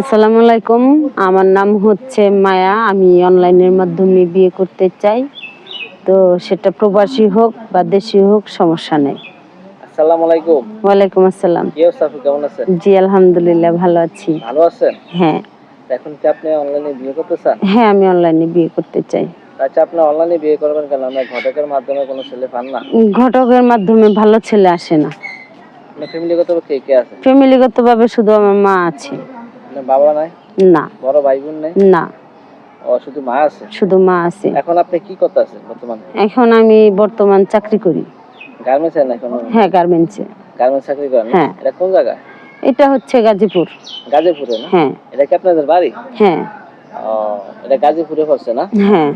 আসসালামু আলাইকুম। আমার নাম হচ্ছে মায়া। আমি অনলাইনের মাধ্যমে বিয়ে করতে চাই। তো সেটা প্রবাসী হোক বা দেশি হোক সমস্যা নেই। আসসালামু আলাইকুম। ওয়ালাইকুম আসসালাম। কি অবস্থা কেমন আছেন? জি আলহামদুলিল্লাহ ভালো আছি। ভালো আছেন? হ্যাঁ। এখন কি আপনি অনলাইনে বিয়ে করতে চান? হ্যাঁ আমি অনলাইনে বিয়ে করতে চাই। আচ্ছা আপনি অনলাইনে বিয়ে করবেন কেন? আমরা ঘটকের মাধ্যমে কোনো ছেলে পান না? ঘটকের মাধ্যমে ভালো ছেলে আসে না। আপনার কে কে আছে? ফ্যামিলিগতভাবে শুধু আমার মা আছে। আপনার বাবা নাই? না। বড় ভাই বোন নাই? না। ও শুধু মা আছে? শুধু মা আছে। এখন আপনি কি করতে আছেন বর্তমানে? এখন আমি বর্তমান চাকরি করি। গার্মেন্টস না এখন? হ্যাঁ গার্মেন্টসে গার্মেন্টস চাকরি করেন হ্যাঁ। এটা কোন জায়গায়? এটা হচ্ছে গাজীপুর। গাজীপুরে না? হ্যাঁ। এটা কি আপনাদের বাড়ি? হ্যাঁ। ও এটা গাজীপুরে পড়ছে না? হ্যাঁ।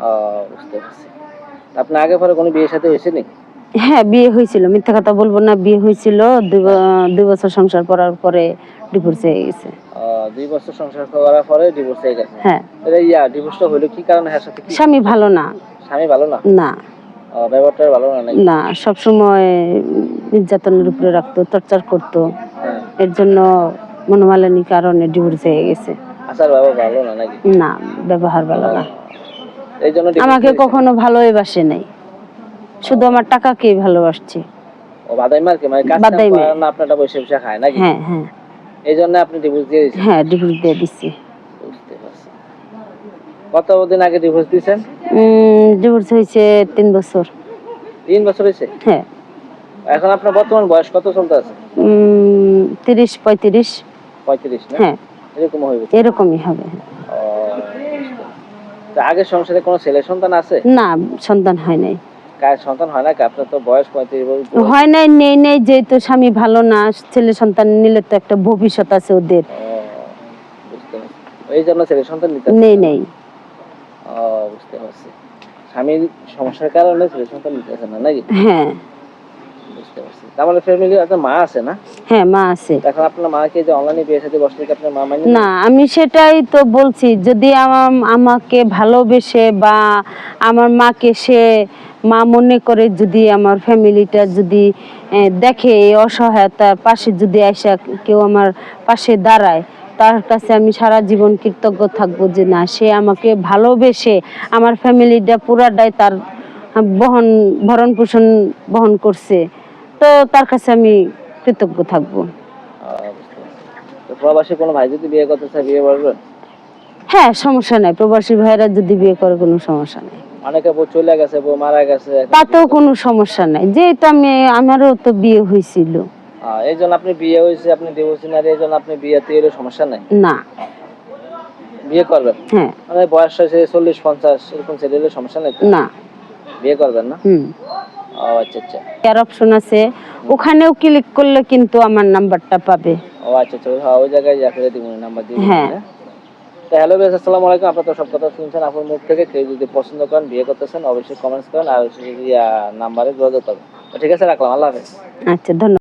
ও বুঝতে পারছি। আপনার আগে পরে কোনো বিয়ে সাথে হয়েছে নি হ্যাঁ বিয়ে হয়েছিল। মিথ্যা কথা বলব না বিয়ে হয়েছিল। দুই বছর সংসার করার পরে ডিভোর্স হয়ে গেছে। দুই বছর সংসার করার পরে ডিভোর্স হয়ে গেছে। হ্যাঁ। এটা ইয়া ডিভোর্সটা হলো কি কারণে? এর সাথে স্বামী ভালো না। স্বামী ভালো না? না। ব্যবহারটা ভালো না না সবসময় নির্যাতনের উপরে রাখতো টর্চার করতো। হ্যাঁ। এর জন্য মনোমালিনী কারণে ডিভোর্স হয়ে গেছে। আচার ব্যবহার ভালো না নাকি? না ব্যবহার ভালো না। এই জন্য আমাকে কখনো ভালোই বাসে নাই। শুধু আমার টাকাকেই ভালোবাসছে। ও বাদাই মার্কে মানে কাজ বাদাই কাম না আপনারটা বসে বসে খায় নাকি? হ্যাঁ হ্যাঁ। এই জন্য আপনি ডিভোর্স দিয়ে দিয়েছেন? হ্যাঁ ডিভোর্স দিয়ে আগে ডিভোর্স দিয়েছেন? ডিভোর্স হয়েছে তিন বছর। তিন বছর হয়েছে? হ্যাঁ। এখন আপনার বর্তমান বয়স কত চলতে আছে? তিরিশ পঁয়ত্রিশ। পঁয়ত্রিশ হ্যাঁ। এরকম হইবে এরকমই হবে। আগের সংসারে কোনো ছেলে সন্তান আছে? না সন্তান হয় নাই। কার সন্তান হয় না? আপনার তো বয়স পঁয়ত্রিশ বছর হয় নাই নেই নেই যেহেতু স্বামী ভালো না ছেলে সন্তান নিলে তো একটা ভবিষ্যৎ আছে ওদের। এই জন্য ছেলে সন্তান নিতে নেই নেই। ও বুঝতে পারছি। স্বামীর সমস্যার কারণে ছেলে সন্তান নিতেছে না নাকি? হ্যাঁ। বুঝতে পারছি। তার মানে ফ্যামিলি আপনার মা আছে না? হ্যাঁ মা আছে। এখন আপনার মাকে যে অনলাইনে বিয়ে সাথে বসলে আপনার মা মানে না আমি সেটাই তো বলছি যদি আমাকে ভালোবেসে বা আমার মাকে সে মা মনে করে যদি আমার ফ্যামিলিটা যদি দেখে এই অসহায়তার পাশে যদি আসা কেউ আমার পাশে দাঁড়ায় তার কাছে আমি সারা জীবন কৃতজ্ঞ থাকব যে না সে আমাকে ভালোবেসে আমার ফ্যামিলিটা পুরাটাই তার বহন ভরণ পোষণ বহন করছে। তো তার কাছে আমি কৃতজ্ঞ থাকব। প্রবাসী কোনো ভাই যদি বিয়ে করতে চায় বিয়ে করবেন হ্যাঁ সমস্যা নাই। প্রবাসী ভাইরা যদি বিয়ে করে কোনো সমস্যা নাই। অনেকে বউ চলে গেছে বউ মারা গেছে তাতেও কোনো সমস্যা নাই। যেহেতু আমি আমারও তো বিয়ে হয়েছিল। এই জন্য আপনি বিয়ে হয়েছে আপনি ডিভোর্স না এই জন্য আপনি বিয়েতে এলে সমস্যা নাই? না। বিয়ে করবেন? হ্যাঁ। মানে বয়স হয়েছে চল্লিশ পঞ্চাশ এরকম ছেলে সমস্যা নাই না। বিয়ে করবেন না? হুম। ও আচ্ছা আচ্ছা। এর অপশন আছে। ওখানেও ক্লিক করলে কিন্তু আমার নাম্বারটা পাবে। ও আচ্ছা আচ্ছা। হ্যাঁ ওই জায়গায় যাকে দিব নাম্বার দিয়ে হ্যাঁ। হ্যাঁ। তো হ্যালো বেশ আসসালামু আলাইকুম। আপনারা সব কথা শুনছেন। আপনার মুখ থেকে কেউ যদি পছন্দ করেন বিয়ে করতেছেন অবশ্যই কমেন্টস করেন। আর নাম্বারে যোগাযোগ করবেন। ঠিক আছে রাখলাম। আল্লাহ হাফেজ। আচ্ছা ধন্যবাদ।